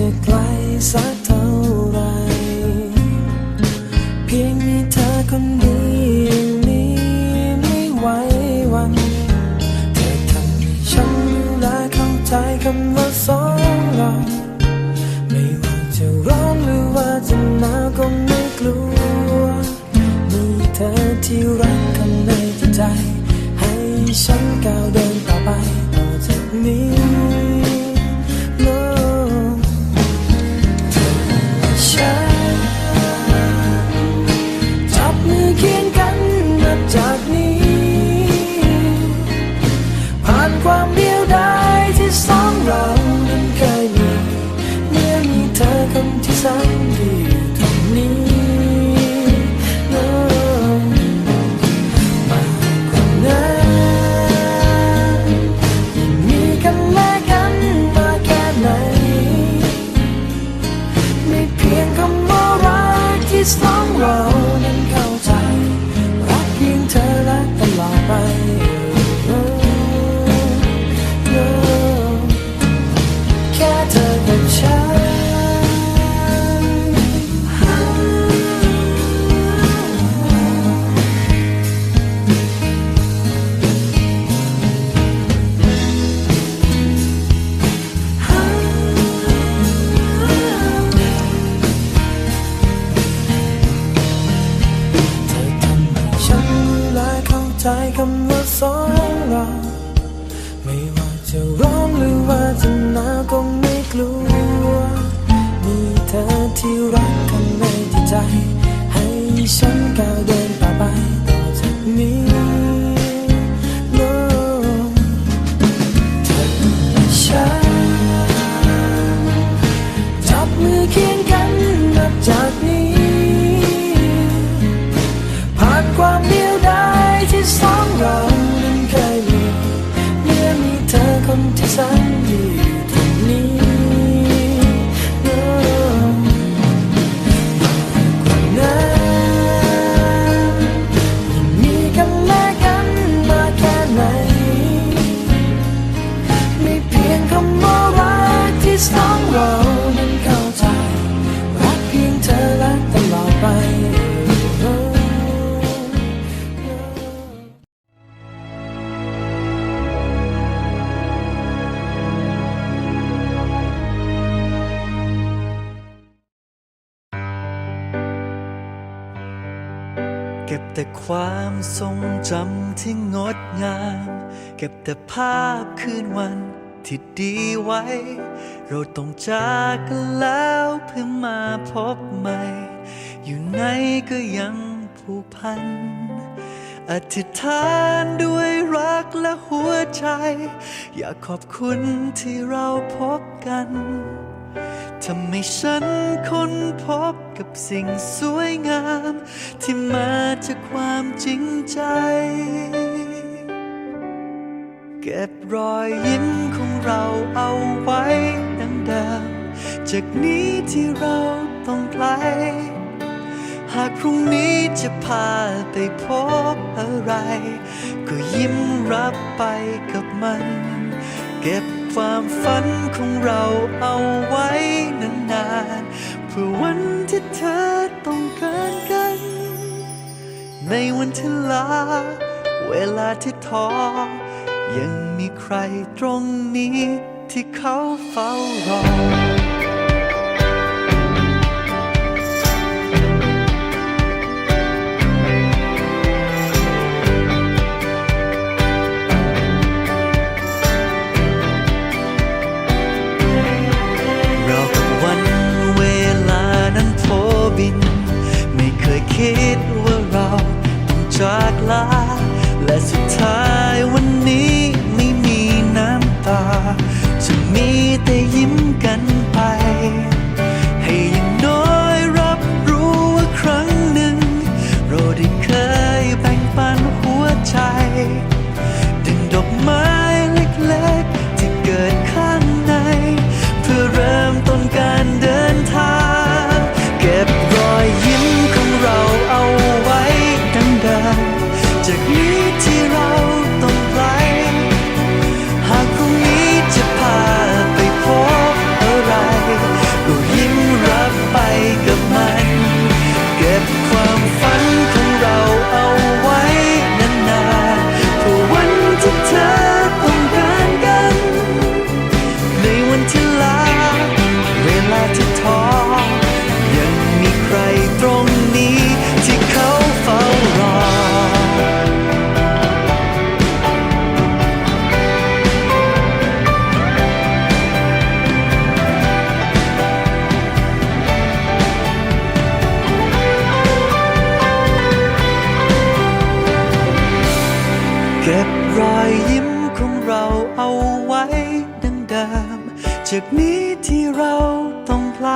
จะไกลสักเท่าไร เพียงมีเธอคนเดียวนี้ไม่ไหววันเธอทำให้ฉันรู้และเข้าใจคำว่าสองเราไม่ว่าจะร้อนหรือว่าจะหนาวก็ไม่กลัวมีเธอที่รักข้างในใจ ให้ฉันก้าวเดินต่อไปต่อจากนี้านความเดียวดายที่สองเรานั้นเคยมีเมื่อมีเธอคนที่แสนดีตรงนี้ No มากกว่านั้นมีกันและกันมาแค่ไหนไม่เพียงคำว่ารักที่สองเรา ให้ฉันก้าวเดินต่อไปต่อจากนี้ No เธอและฉันจับมือเคียงกันนับจากนี้ ผ่านความเดียวดายที่สองเรานั้นเคยมีเมื่อมีเธอคนที่แสนดี เก็บแต่ความทรงจำที่งดงาม เก็บแต่ภาพคืนวันที่ดีไว้ เราต้องจากกันแล้วเพื่อมาพบใหม่ อยู่ไหนก็ยังผูกพัน อธิษฐานด้วยรักและหัวใจ อยากขอบคุณที่เราพบกัน ทำให้ฉันค้นพบกับสิ่งสวยงาม ที่มาจากความจริงใจ เก็บรอยยิ้มของเราเอาไว้ดังเดิมจากนี้ที่เราต้องไกล หากพรุ่งนี้จะพาไปพบอะไร ก็ยิ้มรับไปกับมัน เก็บ ความฝันของเราเอาไว้นานๆเพื่อวันที่เธอต้องการกัน ในวันที่ลา เวลาที่ท้อ ยังมีใครตรงนี้ที่เขาเฝ้ารอ เก็บรอยยิ้มของเราเอาไว้ดังเดิม จากนี้ที่เราต้องไกล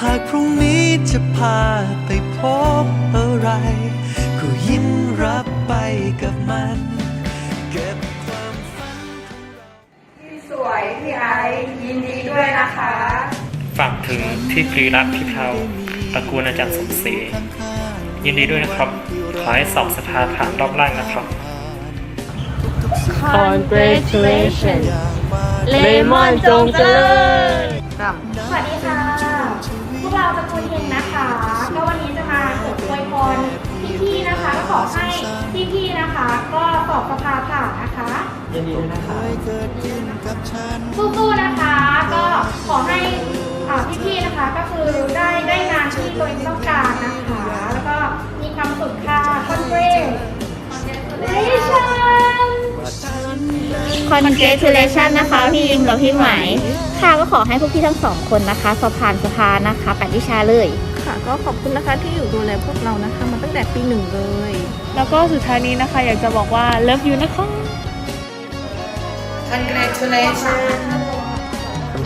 หากพรุ่งนี้จะพาไปพบอะไร ก็ยิ้มรับไปกับมัน เก็บความฝันของเราพี่สวยพี่ไอซ์ยินดีด้วยนะคะ ฝากถึงพี่กรีรัตน์พี่เทาตระกูลอาจารย์สมศรียินดีด้วยนะครับข อให้สอบสภาผ่านรอบแรกนะครับ Congratulations เลมอนจงเจริญสวัสดีค่ะ พวกเราตระกูลเฮงนะคะ ก็วันนี้จะมาขออวยพรพี่ๆนะคะ ก็ขอให้พี่ๆนะคะ ก็สอบสภาผ่านนะคะยินดีด้วยนะคะสู้ๆนะคะ ก็ขอให้อ่า พี่ๆนะคะก็คือได้ได้งานที่ตัวเองต้องการนะคะ แล้วก็มีความสุขค่ะคอนเกรสเลชั่น Congratulations นะคะพี่ยิมกับพี่ไหมค่ะก็ขอให้พวกพี่ทั้งสองคนนะคะสอบผ่านสภานะคะแปดวิชาเลย ค่ะก็ขอบคุณนะคะที่อยู่ดูแลพวกเรานะคะมาตั้งแต่ปีหนึ่งเลย แล้วก็สุดท้ายนี้นะคะอยากจะบอกว่า love you นะคะ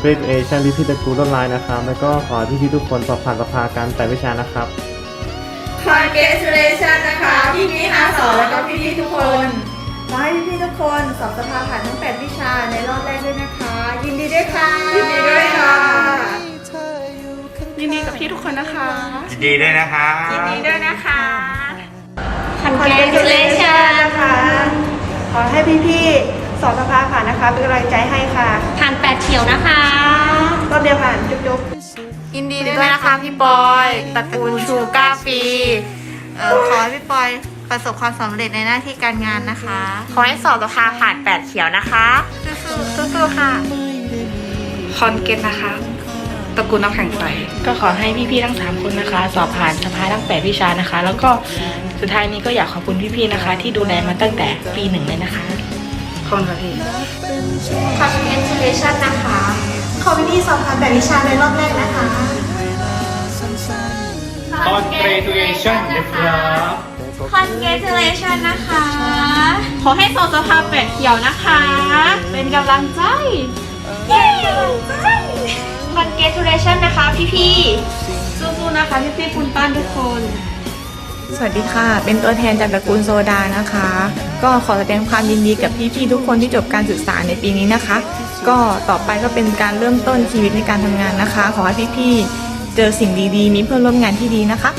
Congratulations พี่พี่ตระกูลต้นลายนะครับ แล้วก็ขอให้พี่พี่ๆทุกคนสอบผ่านสภาการแต่วิชานะครับ Congratulations นะคะ พี่พี่อาสอแล้วก็พี่พี่ทุกคนขอให้พี่พี่ทุกคนสอบสภาผ่านทั้ง 8 วิชาในรอบแรกด้วยนะคะ ยินดีด้วยค่ะ ยินดีด้วยค่ะ ยินดีกับพี่ทุกคนนะคะดีด้วยนะคะ ยินดีด้วยนะคะ Congratulations นะคะ ขอให้พี่พี่ๆ สอบสภาผ่านนะคะ เป็นกำลังใจให้ค่ะ ผ่านแปดเขียวนะคะรอบเดียวผ่านจุ๊บๆยินดีด้วยนะคะพี่ปอยตระกูลชูก้าฟีเอ่อขอให้พี่ปอยประสบความสำเร็จในหน้าที่การงานนะคะ ขอให้สอบสภาผ่านแปดเขียวนะคะสู้ๆสู้ๆค่ะ คอนเกตนะคะ ตระกูลนักแข่งไฟก็ขอให้พี่ๆทั้ง3คนนะคะ สอบผ่านสภาทั้ง8วิชานะคะ แล้วก็สุดท้ายนี้ก็อยากขอบคุณพี่ๆนะคะ ที่ดูแลมาตั้งแต่ปีหนึ่งเลยนะคะขอบ คุณค่ะพี่ Congratulations นะคะ ขอพี่พี่ๆสอบผ่าน8วิชาในรอบแรกนะคะ Congratulations นะครับ Congratulations นะคะ ขอให้สอบสภาแปดเขียวนะคะ เป็นกำลังใจ เย้ congratulation นะคะพี่สู้ๆนะคะพี่ๆคุณป้านทุกคน สวัสดีค่ะ เป็นตัวแทนจากตระกูลโซดานะคะ ก็ขอแสดงความยินดีกับพี่ๆทุกคนที่จบการศึกษาในปีนี้นะคะ ก็ต่อไปก็เป็นการเริ่มต้นชีวิตในการทำงานนะคะ ขอให้พี่ๆเจอสิ่งดีๆ มีเพื่อนร่วมงานที่ดีนะคะ